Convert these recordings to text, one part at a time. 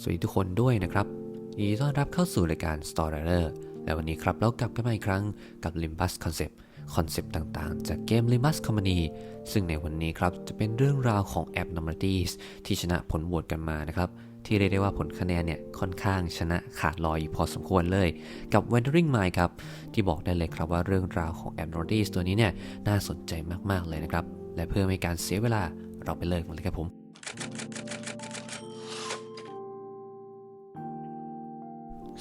สวัสดีทุกคนด้วยนะครับยินดีต้อนรับเข้าสู่รายการ Storyteller และวันนี้ครับเรากลับกันมาอีกครั้งกับ Limbus Concept คอนเซปต์ต่างๆ จากเกม Limbus Company ซึ่งในวันนี้ครับจะเป็นเรื่องราวของ Abnormalities ที่ชนะผลโหวตกันมานะครับที่เรียกได้ว่าผลคะแนนเนี่ยค่อนข้างชนะขาดลอยอยู่พอสมควรเลย กับ Wandering Mind ครับที่บอกได้เลยครับว่าเรื่องราวของ Abnormalities ตัวนี้เนี่ยน่าสนใจมากๆเลยนะครับและเพื่อไม่การเสียเวลาเราไปเริ่มกันเลยครับผม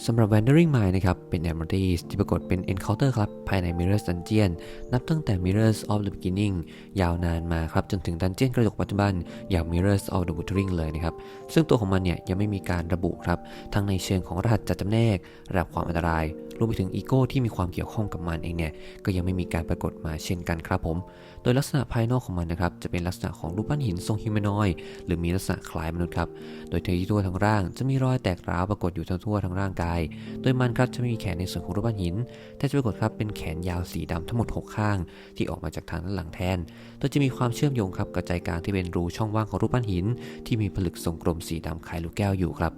สำหรับ Wandering Mind นะครับ เป็น Amethyst ที่ปรากฏเป็น Encounter ครับ ภายใน Mirrors Dungeon นับตั้งแต่ Mirrors of the Beginning ยาวนานมาครับ จนถึงดันเจียนกระจกปัจจุบัน อย่าง Mirrors of the Wuthering เลยนะครับ ซึ่งตัวของมันเนี่ย ยังไม่มีการระบุครับ ทั้งในเชิงของรหัสจัดจำแนกระดับความอันตราย รวมไปถึงอีโก้ที่มีความเกี่ยวข้องกับมันเองเนี่ย ก็ยังไม่มีการปรากฏมาเช่นกันครับผม โดยลักษณะภายนอกของมันนะครับจะเป็นลักษณะของรูปปั้นหินทรงฮิวแมนอยหรือมีลักษณะคล้ายมนุษย์ครับ โดยเที่ทั่วทั้งร่างจะมีรอยแตกร้าวปรากฏอยู่ทั่วทั้งร่างกาย โดยมันครับจะไม่มีแขนในส่วนของรูปปั้นหิน แต่จะปรากฏครับเป็นแขนยาวสีดำทั้งหมด 6 ข้าง ที่ออกมาจากทางด้านหลังแทน โดยจะมีความเชื่อมโยงครับกับใจกลางที่เป็นรูช่องว่างของรูปปั้นหิน ที่มีผลึกทรงกลมสีดำคล้ายลูกแก้วอยู่ครับ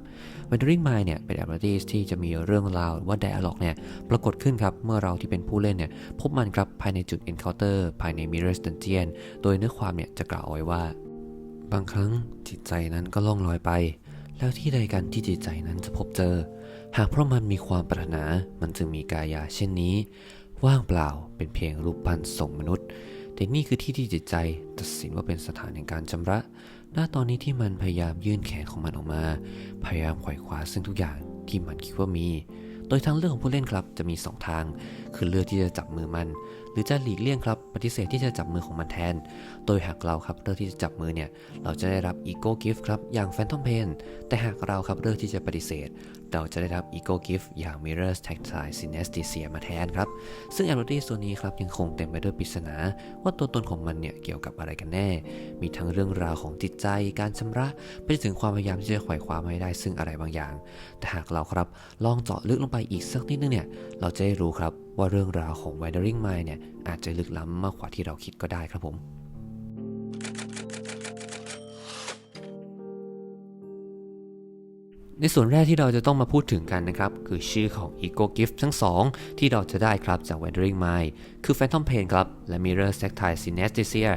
Wandering Mind เนี่ยเป็น abilities ที่จะมีเรื่องราวว่า dialogue เนี่ยปรากฏขึ้นครับ เมื่อเราที่เป็นผู้เล่นเนี่ยพบมันครับภายในจุด encounter ภายใน Mirrors Dungeon โดยเนื้อความเนี่ยจะกล่าวเอาไว้ว่า บางครั้งจิตใจนั้นก็ล่องลอยไป แล้วที่ใดกันที่จิตใจนั้นจะพบเจอ หากเพราะมันมีความปรารถนา มันจึงมีกายาเช่นนี้ ว่างเปล่าเป็นเพียงรูปปั้นทรงมนุษย์แต่นี่คือที่ที่จิตใจตัดสินว่าเป็นสถานแห่งการชำระ ณตอนนี้ที่มันพยายามยื่นแขนของมันออกมา พยายามไขว่คว้าซึ่งทุกอย่างที่มันคิดว่ามี โดยทางเลือกของผู้เล่นครับจะมี 2 ทาง คือเลือกที่จะจับมือมัน รือจะหลีกเลี่ยงครับปฏิเสธที่จะจับมือของมันแทน โดยหากเราครับเลือกที่จะจับมือเนี่ยเราจะได้รับ Ego Gift ครับอย่าง Phantom Pain แต่หากเราครับเลือกที่จะปฏิเสธ เราจะได้รับ Ego Gift อย่าง Mirrors Tactile Synesthesia มาแทนครับ ซึ่ง ability ตัวนี้ครับยังคงเต็มไปด้วยปริศนา ว่าตัวตนของมันเนี่ยเกี่ยวกับอะไรกันแน่ มีทั้งเรื่องราวของจิตใจการชำระไปจนถึงความพยายามที่จะไขว่คว้ามาให้ได้ซึ่งอะไรบางอย่าง แต่หากเราครับลองเจาะลึกลงไปอีกสักนิดนึงเนี่ยเราจะได้รู้ครับว่าเรื่องราวของ Wandering Mind เนี่ยอาจจะลึกล้ำมากกว่าที่เราคิดก็ได้ครับผมในส่วนแรกที่เราจะต้องมาพูดถึงกันนะครับ คือชื่อของ Eco Gift ทั้งสองที่เราจะได้ครับจาก Wandering Mind คือ Phantom Pain ครับ และ Mirror Tactile Synesthesia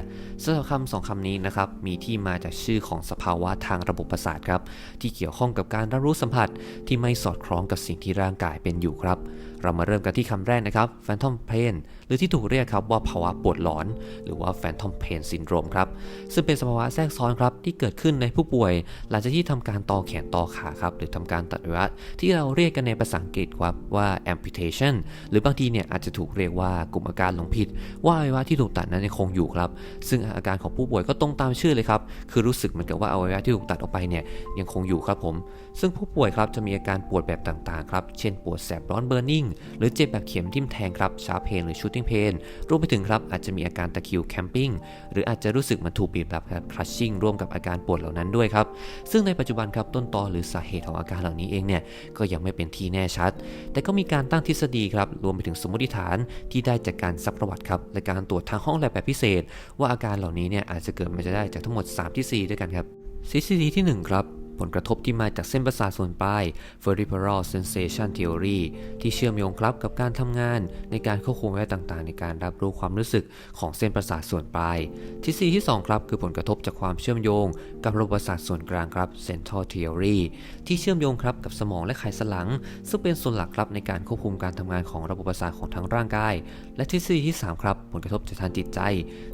สำหรับคำสองคำนี้นะครับ มีที่มาจากชื่อของสภาวะทางระบบประสาทครับ ที่เกี่ยวข้องกับการรับรู้สัมผัสที่ไม่สอดคล้องกับสิ่งที่ร่างกายเป็นอยู่ครับ เรามาเริ่มกันที่คำแรกนะครับ Phantom Pain หรือที่ถูกเรียกครับว่าภาวะปวดหลอน หรือว่า Phantom Pain Syndrome ครับ ซึ่งเป็นสภาวะแทรกซ้อนครับที่เกิดขึ้นในผู้ป่วย หลังจากที่ทำการต่อแขนต่อขาครับ หรือทำการตัดอวัยวะที่เราเรียกกันในภาษาอังกฤษครับว่า amputation หรือบางทีเนี่ยอาจจะถูกเรียกว่ากลุ่มอาการหลงผิด ว่าอวัยวะที่ถูกตัดนั้นยังคงอยู่ครับ ซึ่งอาการของผู้ป่วยก็ตรงตามชื่อเลยครับ คือรู้สึกเหมือนกับว่าอวัยวะที่ถูกตัดออกไปเนี่ยยังคงอยู่ครับผมซึ่งผู้ป่วยครับจะมีอาการปวดแบบต่างๆครับเช่นปวดแสบร้อน burning หรือเจ็บแบบเข็มทิ่มแทงครับชาเพนหรือ shooting pain รวมไปถึงครับอาจจะมีอาการตะคิวแคมปิ้งหรืออาจจะรู้สึกมันถูกบีบรัดครับ crushing ร่วมกับอาการปวดเหล่านั้นด้วยครับซึ่งในปัจจุบันครับต้นตอหรือสาเหตุของอาการเหล่านี้เองเนี่ยก็ยังไม่เป็นที่แน่ชัด แต่ก็มีการตั้งทฤษฎีครับรวมไปถึงสมมติฐานที่ได้จากการซักประวัติครับและการตรวจทางห้องแลบแบบพิเศษ ว่าอาการเหล่านี้เนี่ยอาจจะเกิดมาจะได้จากทั้งหมด 3ทฤษฎีด้วยกันครับทฤษฎีที่ 1 ครับ ผลกระทบที่มาจากเส้นประสาทส่วนปลาย peripheral sensation theory ที่เชื่อมโยงครับกับการทำงานในการควบคุมอวัยะต่างๆ ในการรับรู้ความรู้สึกของเส้นประสาทส่วนปลาย ทฤษฎีที่ 2 ครับ คือผลกระทบจากความเชื่อมโยง กับระบบประสาทส่วนกลางครับ central theory ที่เชื่อมโยงครับกับสมองและไขสันหลัง ซึ่งเป็นส่วนหลักครับในการควบคุมการทำงานของระบบประสาทของทั้งร่างกาย และทฤษฎีที่ 3 ครับ ผลกระทบจากทางจิตใจ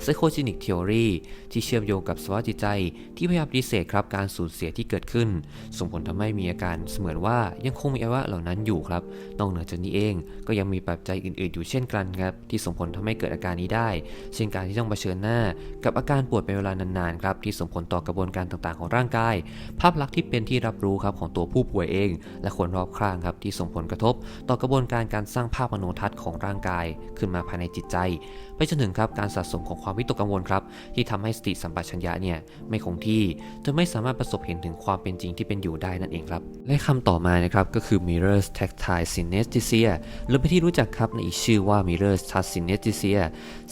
psychogenic theory ที่เชื่อมโยงกับสภาวะจิตใจ ที่พยายามปฏิเสธครับการสูญเสียที่เกิดขึ้นส่งผลทำให้มีอาการเสมือนว่ายังคงมีอวัยวะเหล่านั้นอยู่ครับ นอกเหนือจากนี้เองก็ยังมีปัจจัยอื่นๆ อยู่เช่นกันครับที่ส่งผลทำให้เกิดอาการนี้ได้ เช่นการที่ต้องเผชิญหน้า กับอาการปวดเป็นเวลานานๆครับที่ส่งผลต่อกระบวนการต่างๆ ของร่างกาย ภาพลักษณ์ที่เป็นที่รับรู้ครับของตัวผู้ป่วยเอง และคนรอบข้างครับที่ส่งผลกระทบ ต่อกระบวนการการสร้างภาพมโนทัศน์ของร่างกายขึ้นมาภายในจิตใจ ไปจนถึงครับการสะสมของความวิตกกังวลครับที่ทำให้สติสัมปชัญญะเนี่ยไม่คงที่จนไม่สามารถประสบเห็นถึงความความเป็นจริงที่เป็นอยู่ได้นั่นเองครับ และคำต่อมานะครับก็คือ mirrors tactile synesthesia หรือเป็นที่รู้จักครับในอีกชื่อว่า mirrors touch synesthesia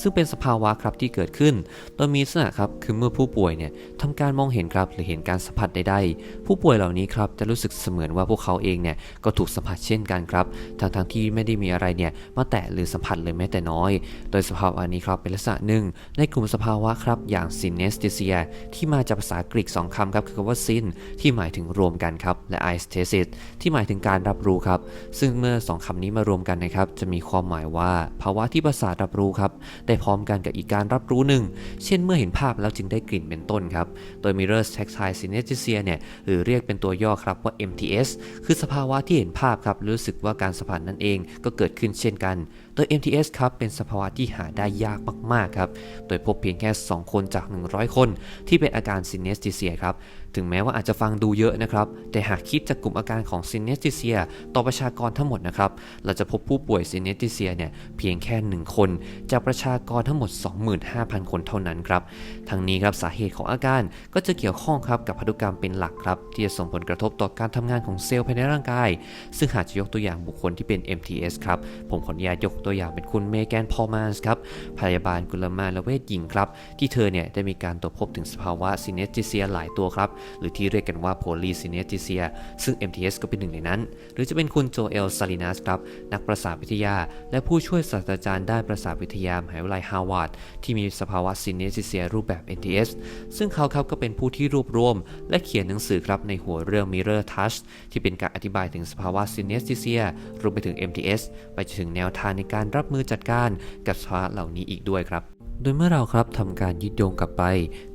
ซึ่งเป็นสภาวะครับที่เกิดขึ้น โดยมีลักษณะครับคือเมื่อผู้ป่วยเนี่ยทำการมองเห็นครับหรือเห็นการสัมผัสใดๆผู้ป่วยเหล่านี้ครับจะรู้สึกเสมือนว่าพวกเขาเองเนี่ยก็ถูกสัมผัสเช่นกันครับทั้งๆที่ไม่ได้มีอะไรเนี่ยมาแตะหรือสัมผัสเลยแม้แต่น้อย โดยสภาวะนี้ครับเป็นลักษณะหนึ่งในกลุ่มสภาวะครับอย่าง synesthesia ที่มาจากภาษากรีกสองคำครับคือคำว่า syn ที่หมายถึงรวมกันครับและ aesthesis ที่หมายถึงการรับรู้ครับ ซึ่งเมื่อสองคำนี้มารวมกันนะครับ จะมีความหมายว่า ภาวะที่ประสาทรับรู้ครับ ได้พร้อมกันกับอีกการรับรู้หนึ่ง เช่นเมื่อเห็นภาพแล้วจึงได้กลิ่นเป็นต้นครับ โดย mirror tactile synesthesia เนี่ย หรือเรียกเป็นตัวย่อครับว่า MTS คือสภาวะที่เห็นภาพครับรู้สึกว่าการสัมผัสนั่นเองก็เกิดขึ้นเช่นกัน โดย MTS ครับเป็นสภาวะที่หาได้ยากมากๆครับ โดยพบเพียงแค่ 2 คนจาก 100 คน ที่เป็นอาการ synesthesia ครับ ถึงแม้ว่าอาจจะฟังดูเยอะนะครับ แต่หากคิดจากกลุ่มอาการของ synesthesia ต่อประชากรทั้งหมดนะครับ เราจะพบผู้ป่วย synesthesia เนี่ยเพียงแค่ 1 คน จากประชากรทั้งหมด 25,000 คนเท่านั้นครับ ทั้งนี้ครับสาเหตุของอาการก็จะเกี่ยวข้องครับกับพันธุกรรมเป็นหลักครับ ที่จะส่งผลกระทบต่อการทำงานของเซลล์ภายในร่างกาย ซึ่งหากจะยกตัวอย่างบุคคลที่เป็น MTS ครับ ผมขออนุญาตยกตัวอย่างเป็นคุณเมแกน พอลมานส์ครับ พยาบาลกุลมาละเวชหญิงครับ ที่เธอเนี่ยได้มีการตรวจพบถึงสภาวะซินเนติเซียหลายตัวครับ หรือที่เรียกกันว่าโพลีซินเนติเซียซึ่ง MTS ก็เป็นหนึ่งในนั้น หรือจะเป็นคุณโจเอลซาลินัสครับ นักประสาทวิทยา และผู้ช่วยศาสตราจารย์ด้านประสาทวิทยามหาวิทยาลัยฮาวาดที่มีสภาวะซินเนติเซียรูปแบบ NTS ซึ่งเขาครับก็เป็นผู้ที่รวบรวม และเขียนหนังสือครับในหัวเรื่อง Mirror Touch ที่เป็นการอธิบายถึงสภาวะ synesthesia รวมไปถึง MTS ไปจนถึงแนวทางในการรับมือจัดการกับสภาวะเหล่านี้อีกด้วยครับ โดยเมื่อเราครับทำการยึดโยงกลับไป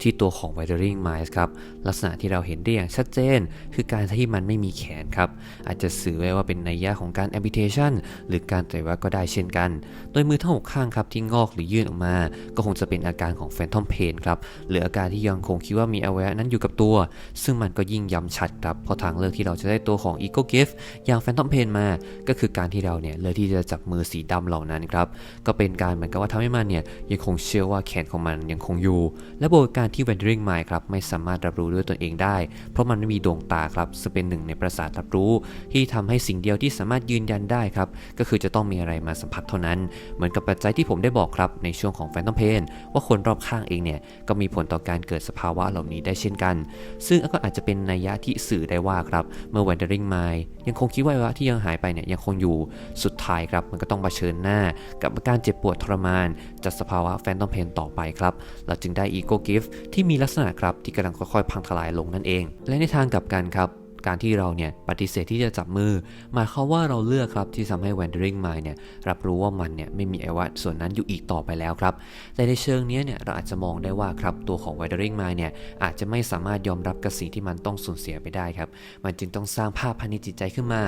ที่ตัวของ Withering Mice ครับ ลักษณะที่เราเห็นได้อย่างชัดเจน คือการที่มันไม่มีแขนครับ อาจจะสื่อไว้ว่าเป็นนัยยะของการ amputation หรือการไตรวะก็ได้เช่นกัน โดยมือทั้งหกข้างครับที่งอกหรือยื่นออกมา ก็คงจะเป็นอาการของ Phantom Pain ครับ หรืออาการที่ยังคงคิดว่ามีอวัยวะนั้นอยู่กับตัว ซึ่งมันก็ยิ่งย้ำชัดครับ เพราะทางเลือกที่เราจะได้ตัวของ Ego Gift อย่าง Phantom Pain มา ก็คือการที่เราเนี่ยเลือกที่จะจับมือสีดำเหล่านั้นครับ ก็เป็นการเหมือนกับว่าทำให้มันเนี่ยยังคงเชื่อว่าแขนของมันยังคงอยู่ และบวกกับการที่ Wandering Mind ครับไม่สามารถรับรู้ด้วยตนเองได้ เพราะมันไม่มีดวงตาครับซึ่งเป็นหนึ่งในประสาทรับรู้ ที่ทำให้สิ่งเดียวที่สามารถยืนยันได้ครับก็คือจะต้องมีอะไรมาสัมผัสเท่านั้น เหมือนกับปัจจัยที่ผมได้บอกครับในช่วงของ Phantom Pain ว่าคนรอบข้างเองเนี่ยก็มีผลต่อการเกิดสภาวะเหล่านี้ได้เช่นกัน ซึ่งก็อาจจะเป็นนัยยะที่สื่อได้ว่าครับเมื่อ Wandering Mind ยังคงคิดว่าวะที่ยังหายไปเนี่ยยังคงอยู่สุดท้ายครับมันก็ต้องเผชิญหน้า กับอาการเจ็บปวดทรมานจากสภาวะ Phantom Pain ต่อไปครับ เราจึงได้ Ego Gift ที่มีลักษณะครับที่กำลังค่อยๆ พังทลายลงนั่นเอง และในทางกลับกันครับ การที่เราเนี่ยปฏิเสธที่จะจับมือ หมายความว่าเราเลือกครับที่ทำให้ Wandering Mind เนี่ยรับรู้ว่ามันเนี่ยไม่มีไอวัยวะส่วนนั้นอยู่อีกต่อไปแล้วครับ แต่ในเชิงนี้เนี่ยเราอาจจะมองได้ว่าครับตัวของ Wandering Mind เนี่ยอาจจะไม่สามารถยอมรับกับสิ่งที่มันต้องสูญเสียไปได้ครับ มันจึงต้องสร้างภาพภายในจิตใจขึ้นมา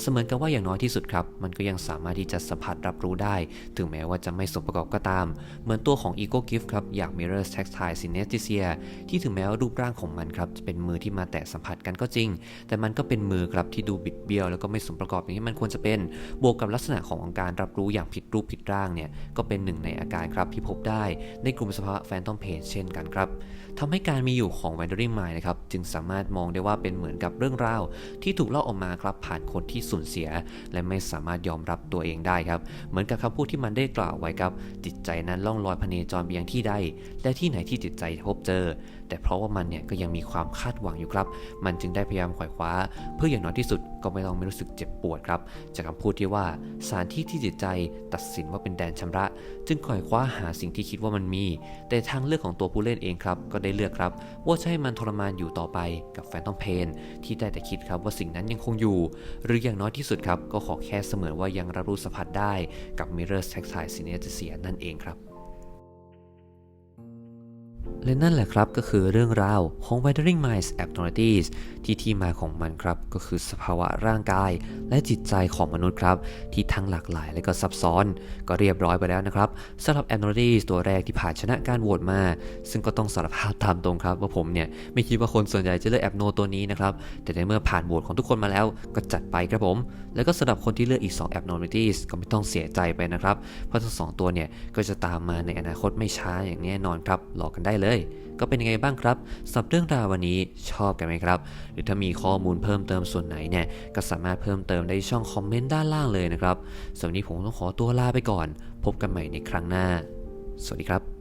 เสมือนกับว่าอย่างน้อยที่สุดครับ มันก็ยังสามารถที่จะสัมผัสรับรู้ได้ ถึงแม้ว่าจะไม่สมประกอบก็ตาม เหมือนตัวของ Ego Gift ครับอย่าง Mirror Tactile Synesthesia ที่ถึงแม้ว่ารูปร่างของมันครับจะเป็นมือที่มาแตะสัมผัสกันก็จริงแต่มันก็เป็นมือครับที่ดูบิดเบี้ยวแล้วก็ไม่สมประกอบอย่างที่มันควรจะเป็น บวกกับลักษณะของการรับรู้อย่างผิดรูปผิดร่างเนี่ยก็เป็นหนึ่งในอาการครับที่พบได้ในกลุ่มสภาวะ Phantom Pain เช่นกันครับทำให้การมีอยู่ของ Wandering Mind นะครับจึงสามารถมองได้ว่าเป็นเหมือนกับเรื่องราว ที่ถูกเล่าออกมาครับผ่านคนที่สูญเสีย และไม่สามารถยอมรับตัวเองได้ครับ เหมือนกับคำพูดที่มันได้กล่าวไว้ครับ จิตใจนั้นล่องลอยพเนจรไปยังที่ใด และที่ไหนที่จิตใจพบเจอ แต่เพราะว่ามันเนี่ยก็ยังมีความคาดหวังอยู่ครับ มันจึงได้พยายามขวยคว้า เพื่ออย่างน้อยที่สุดก็ไม่ต้องไม่รู้สึกเจ็บปวดครับจากคำพูดที่ว่าสานที่ที่จิตใจตัดสินว่าเป็นแดนชำระ จึงขวายคว้าหาสิ่งที่คิดว่ามันมี แต่ทางเลือกของตัวผู้เล่นเองครับ ก็ได้เลือกครับ ว่าจะให้มันทรมานอยู่ต่อไปกับแฟนต้อมเพนที่ได้แต่คิดครับว่าสิ่งนั้นยังคงอยู่ หรืออย่างน้อยที่สุดครับก็ขอแค่เสมือนว่ายังรับรู้สัมผัสได้กับ Mirror Tactile Synesthesia นั่นเองครับ และนั่นแหละครับก็คือเรื่องราวของ Wandering Minds Abnormalities ที่ที่มาของมันครับ ก็คือสภาวะร่างกาย และจิตใจของมนุษย์ครับ ที่ทั้งหลากหลายและก็ซับซ้อน ก็เรียบร้อยไปแล้วนะครับสำหรับ Abnormalities ตัวแรกที่ผ่านชนะการโหวตมา ซึ่งก็ต้องสารภาพตามตรงครับ ว่าผมเนี่ย ไม่คิดว่าคนส่วนใหญ่จะเลือก Abno ตัวนี้นะครับ แต่ในเมื่อผ่านโหวตของทุกคนมาแล้ว ก็จัดไปครับผม แล้วก็สำหรับคนที่เลือกอีก 2 Abnormalities ก็ไม่ต้องเสียใจไปนะครับเพราะทั้งสองตัวเนี่ยก็จะตามมาในอนาคตไม่ช้าอย่างแน่นอนครับรอกันได้เลยก็เป็นยังไงบ้างครับสำหรับเรื่องราววันนี้ชอบกันไหมครับ หรือถ้ามีข้อมูลเพิ่มเติมส่วนไหนเนี่ยก็สามารถเพิ่มเติมได้ช่องคอมเมนต์ด้านล่างเลยนะครับสำหรับวันนี้ผมต้องขอตัวลาไปก่อน พบกันใหม่ในครั้งหน้า สวัสดีครับ